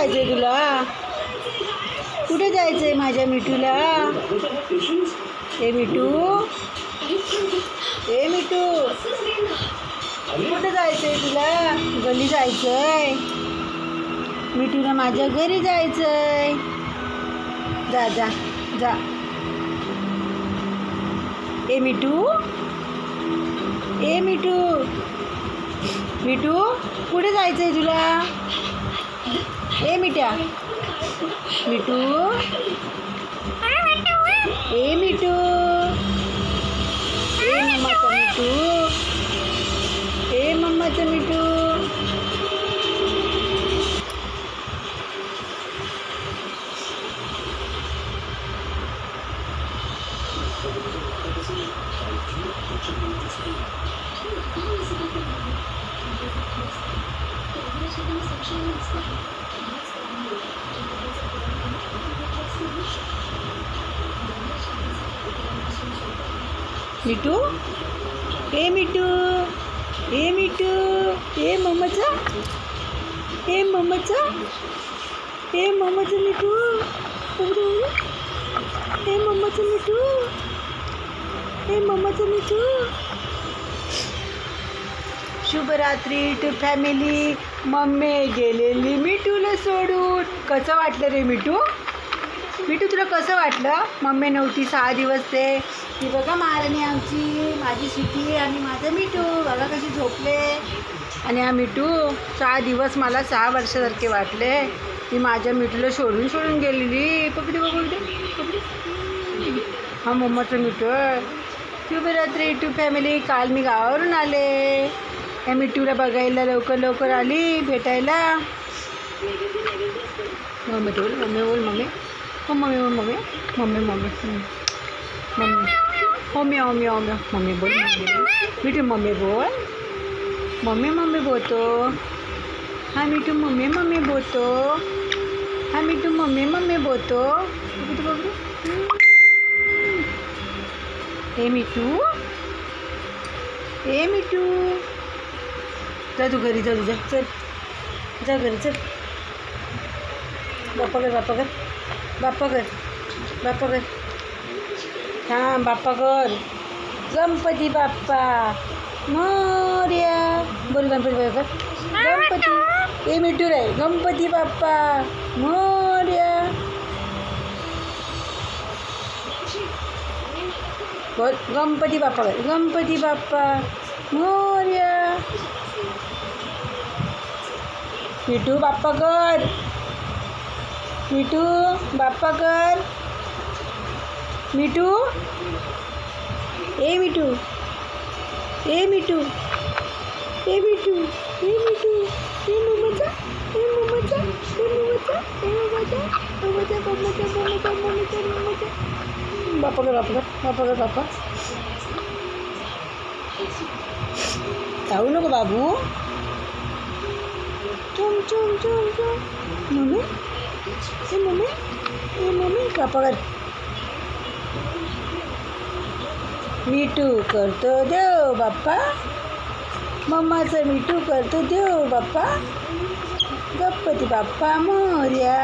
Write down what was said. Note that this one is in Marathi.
जायचंय तुला? कुठे जायचंय माझ्या मिठूला? ए मिठू? ए मिठू? कुठे जायचंय तुला? गली जायचंय. मिठूला माझ्या घरी जायचंय. जा जा जा. ए मिठू? ए मिठू? मिठू कुठे जायचंय तुला? ए मिट्या मिटू ए मिटू ए मम्माचं मिटू ए मम्माचं मिटू मिठू ए मिठू ए मिठू ए मम्माचा ए मम्माचा ए मम्माचं मिठू उघडू उघडू ए मम्माचं मिठू ए मम्माचं मिठू शुभरात्री टू फॅमिली मम्मी गेलेली मिठूला सोडून. कसं वाटलं रे मिठू? मिठू तुला कसं वाटलं? मम्मी नव्हती सहा दिवस ते. ती बघा महाराणी आमची. माझी सिटी आणि माझं मिठू. बघा कशी झोपले. आणि हा मिठू सहा दिवस मला सहा वर्षासारखे वाटले. ती माझ्या मिठूला सोडून सोडून गेलेली. पकडी पकडी पकडी हा मम्माचं मिठू. शुभरात्री टू फॅमिली काल मी गावावरून आले. या मिठूला बघायला लवकर लवकर आली भेटायला. मम्मी बोल मम्मी बोल मम्मी. हो मम्मी बोल मम्मी. Mummy mummy. मम्मी. हो मी हो मी हो, मी मम्मी बोल मम्मी मिठू मम्मी बोल. मम्मी मम्मी बोलतो. हा मिठू मम्मी मम्मी बोलतो. हा मिठू मम्मी मम्मी बोलतो. बघू ए मिठू. ए मिठू. जा तू घरी जा. तुझ्या चल. जा घरी चल. बाप्पा कर बाप्पा कर बाप्पा कर बाप्पा कर थांब बाप्पा कर गणपती बाप्पा. मोर्या. बोल गणपती बाप्पा कर गणपती. ए मिठू रे गणपती बाप्पा. मोर्या. बोल गणपती बाप्पा कर गणपती बाप्पा. मोर्या. मिठू बाप्पा कर मिठू बाप्पा कर मिठू ए मिठू ए मिठू ए मिठू ए मिठू ए मम्माचा ए मम्माचा ए मम्माचा ए मम्माचा मम्माचा मम्माचा मम्माचा मम्माचा मम्माचा बाप्पा कर बाप्पा कर बाप्पा कर बाप्पा खाऊ नको बाबू मम्मी ए मम्मी ए मम्मी बाप्पा मिठू करतो देव बाप्पा मम्माचं मिठू करतो देव बाप्पा गणपती बाप्पा मोर्या